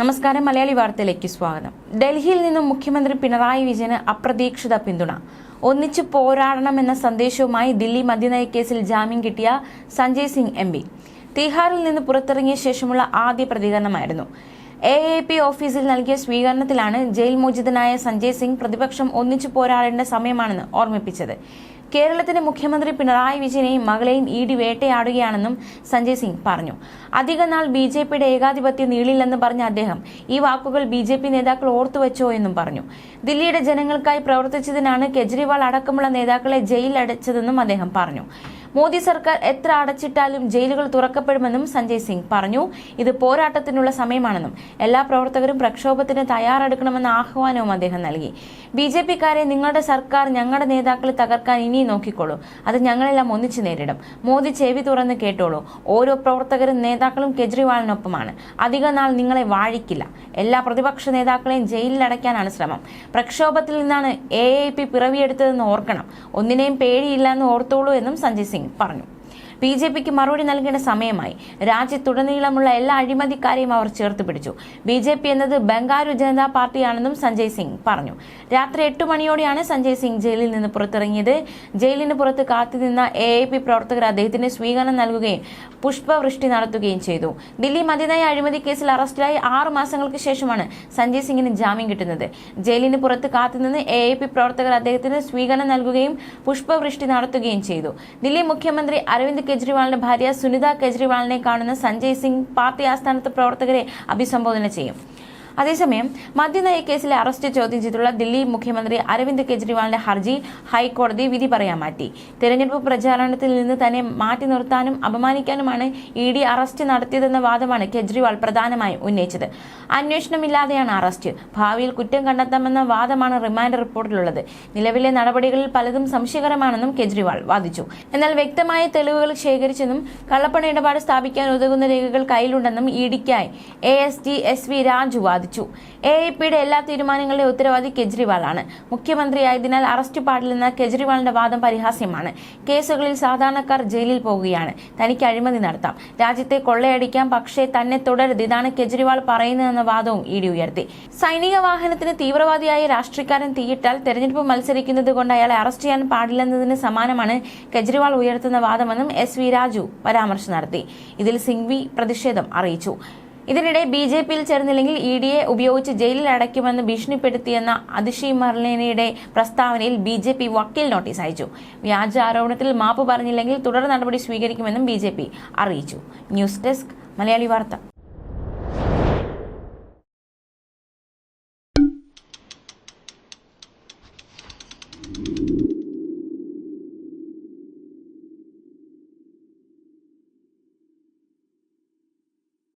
നമസ്കാരം മലയാളി വാർത്തയിലേക്ക് സ്വാഗതം. ഡൽഹിയിൽ നിന്നും മുഖ്യമന്ത്രി പിണറായി വിജയന് അപ്രതീക്ഷിത പിന്തുണ. ഒന്നിച്ചു പോരാടണമെന്ന സന്ദേശവുമായി ദില്ലി മദ്യനയ കേസിൽ ജാമ്യം കിട്ടിയ സഞ്ജയ് സിംഗ് എം പി. തിഹാറിൽ നിന്ന് പുറത്തിറങ്ങിയ ശേഷമുള്ള ആദ്യ പ്രതികരണമായിരുന്നു. എ എ പി ഓഫീസിൽ നൽകിയ സ്വീകരണത്തിലാണ് ജയിൽ മോചിതനായ സഞ്ജയ് സിംഗ് പ്രതിപക്ഷം ഒന്നിച്ചു പോരാടേണ്ട സമയമാണെന്ന് ഓർമ്മിപ്പിച്ചത്. കേരളത്തിന്റെ മുഖ്യമന്ത്രി പിണറായി വിജയനെയും മകളെയും ഇ ഡി വേട്ടയാടുകയാണെന്നും സഞ്ജയ് സിംഗ് പറഞ്ഞു. അധികനാൾ ബി ജെ പിയുടെ ഏകാധിപത്യം നീളില്ലെന്ന് പറഞ്ഞ അദ്ദേഹം ഈ വാക്കുകൾ ബി ജെ പി നേതാക്കൾ ഓർത്തുവച്ചോ എന്നും പറഞ്ഞു. ദില്ലിയുടെ ജനങ്ങൾക്കായി പ്രവർത്തിച്ചതിനാണ് കെജ്രിവാൾ അടക്കമുള്ള നേതാക്കളെ ജയിലിൽ അടച്ചതെന്നും അദ്ദേഹം പറഞ്ഞു. മോദി സർക്കാർ എത്ര അടച്ചിട്ടാലും ജയിലുകൾ തുറക്കപ്പെടുമെന്നും സഞ്ജയ് സിംഗ് പറഞ്ഞു. ഇത് പോരാട്ടത്തിനുള്ള സമയമാണെന്നും എല്ലാ പ്രവർത്തകരും പ്രക്ഷോഭത്തിന് തയ്യാറെടുക്കണമെന്ന ആഹ്വാനവും അദ്ദേഹം നൽകി. ബി ജെ പിക്കാരെ നിങ്ങളുടെ സർക്കാർ ഞങ്ങളുടെ നേതാക്കളെ തകർക്കാൻ ഇനിയും നോക്കിക്കോളൂ. അത് ഞങ്ങളെല്ലാം ഒന്നിച്ചു നേരിടും. മോദി ചെവി തുറന്ന് കേട്ടോളൂ. ഓരോ പ്രവർത്തകരും നേതാക്കളും കെജ്രിവാളിനൊപ്പമാണ്. അധിക നാൾ നിങ്ങളെ വാഴിക്കില്ല. എല്ലാ പ്രതിപക്ഷ നേതാക്കളെയും ജയിലിൽ അടയ്ക്കാനാണ് ശ്രമം. പ്രക്ഷോഭത്തിൽ നിന്നാണ് എ പിറവിയെടുത്തതെന്ന് ഓർക്കണം. ഒന്നിനെയും പേടിയില്ല എന്ന് ഓർത്തോളൂ എന്നും സഞ്ജയ് സിംഗ് പറഞ്ഞു ബി ജെ പിക്ക് മറുപടി നൽകേണ്ട സമയമായി. രാജ്യത്തുടനീളമുള്ള എല്ലാ അഴിമതിക്കാരെയും അവർ ചേർത്ത് പിടിച്ചു. ബി ജെ പി എന്നത് ബംഗാരു ജനതാ പാർട്ടിയാണെന്നും സഞ്ജയ് സിംഗ് പറഞ്ഞു. രാത്രി എട്ട് മണിയോടെയാണ് സഞ്ജയ് സിംഗ് ജയിലിൽ നിന്ന് പുറത്തിറങ്ങിയത്. ജയിലിന് പുറത്ത് കാത്തുനിന്ന എ എ പി പ്രവർത്തകർ അദ്ദേഹത്തിന് സ്വീകരണം നൽകുകയും പുഷ്പവൃഷ്ടി നടത്തുകയും ചെയ്തു. ദില്ലി മദ്യനയ അഴിമതി കേസിൽ അറസ്റ്റിലായി ആറു മാസങ്ങൾക്ക് ശേഷമാണ് സഞ്ജയ് സിംഗിന് ജാമ്യം കിട്ടുന്നത്. ജയിലിന് പുറത്ത് കാത്തുനിന്ന് എ എ പി പ്രവർത്തകർ അദ്ദേഹത്തിന് സ്വീകരണം നൽകുകയും പുഷ്പവൃഷ്ടി നടത്തുകയും ചെയ്തു. ദില്ലി മുഖ്യമന്ത്രി അരവിന്ദ് കെജ്രിവാളിന്റെ ഭാര്യ സുനിത കെജ്രിവാളിനെ കാണുന്ന സഞ്ജയ് സിംഗ് പാർട്ടി ആസ്ഥാനത്ത് പ്രവർത്തകരെ അഭിസംബോധന ചെയ്യും. അതേസമയം മദ്യനയ കേസിലെ അറസ്റ്റ് ചോദ്യം ചെയ്തുള്ള ദില്ലി മുഖ്യമന്ത്രി അരവിന്ദ് കെജ്രിവാളിന്റെ ഹർജി ഹൈക്കോടതി വിധി പറയാൻ മാറ്റി. തെരഞ്ഞെടുപ്പ് പ്രചാരണത്തിൽ നിന്ന് തന്നെ മാറ്റി നിർത്താനും അപമാനിക്കാനുമാണ് ഇ ഡി അറസ്റ്റ് നടത്തിയതെന്ന വാദമാണ് കെജ്രിവാൾ പ്രധാനമായും ഉന്നയിച്ചത്. അന്വേഷണമില്ലാതെയാണ് അറസ്റ്റ്. ഭാവിയിൽ കുറ്റം കണ്ടെത്താമെന്ന വാദമാണ് റിമാൻഡ് റിപ്പോർട്ടിലുള്ളത്. നിലവിലെ നടപടികളിൽ പലതും സംശയകരമാണെന്നും കെജ്രിവാൾ വാദിച്ചു. എന്നാൽ വ്യക്തമായ തെളിവുകൾ ശേഖരിച്ചെന്നും കള്ളപ്പണ ഇടപാട് സ്ഥാപിക്കാൻ ഉതകുന്ന രേഖകൾ കയ്യിലുണ്ടെന്നും E ഡിക്കായി A S D S V Raju വാദിച്ചു. എ എ പിയുടെ എല്ലാ തീരുമാനങ്ങളുടെയും ഉത്തരവാദി കെജ്രിവാളാണ്. മുഖ്യമന്ത്രിയായതിനാൽ അറസ്റ്റ് പാടില്ലെന്ന കെജ്രിവാളിന്റെ വാദം പരിഹാസ്യമാണ്. കേസുകളിൽ സാധാരണക്കാർ ജയിലിൽ പോകുകയാണ് തനിക്ക് അഴിമതി നടത്താം. രാജ്യത്തെ കൊള്ളയടിക്കാം പക്ഷേ തന്നെ തുടരുത്. ഇതാണ് കെജ്രിവാൾ പറയുന്നതെന്ന വാദവും ഇ ഡി ഉയർത്തി. സൈനിക വാഹനത്തിന് തീവ്രവാദിയായ രാഷ്ട്രീയക്കാരൻ തീയിട്ടാൽ തെരഞ്ഞെടുപ്പ് മത്സരിക്കുന്നത് കൊണ്ട് അയാളെ അറസ്റ്റ് ചെയ്യാൻ പാടില്ലെന്നതിന് സമാനമാണ് കെജ്രിവാൾ ഉയർത്തുന്ന വാദമെന്നും എസ് വി രാജു പരാമർശം നടത്തി. ഇതിൽ സിംഗ്വി പ്രതിഷേധം അറിയിച്ചു. ഇതിനിടെ ബി ജെ പിയിൽ ചേർന്നില്ലെങ്കിൽ ഇ ഡിയെ ഉപയോഗിച്ച് ജയിലിൽ അടയ്ക്കുമെന്ന് ഭീഷണിപ്പെടുത്തിയെന്ന അതിഷി മർലേനയുടെ പ്രസ്താവനയിൽ ബി ജെ പി വക്കീൽ നോട്ടീസ് അയച്ചു. വ്യാജ ആരോപണത്തിൽ മാപ്പ് പറഞ്ഞില്ലെങ്കിൽ തുടർ നടപടി സ്വീകരിക്കുമെന്നും ബി ജെ പി അറിയിച്ചു. ന്യൂസ് ഡെസ്ക് മലയാളി വാർത്ത.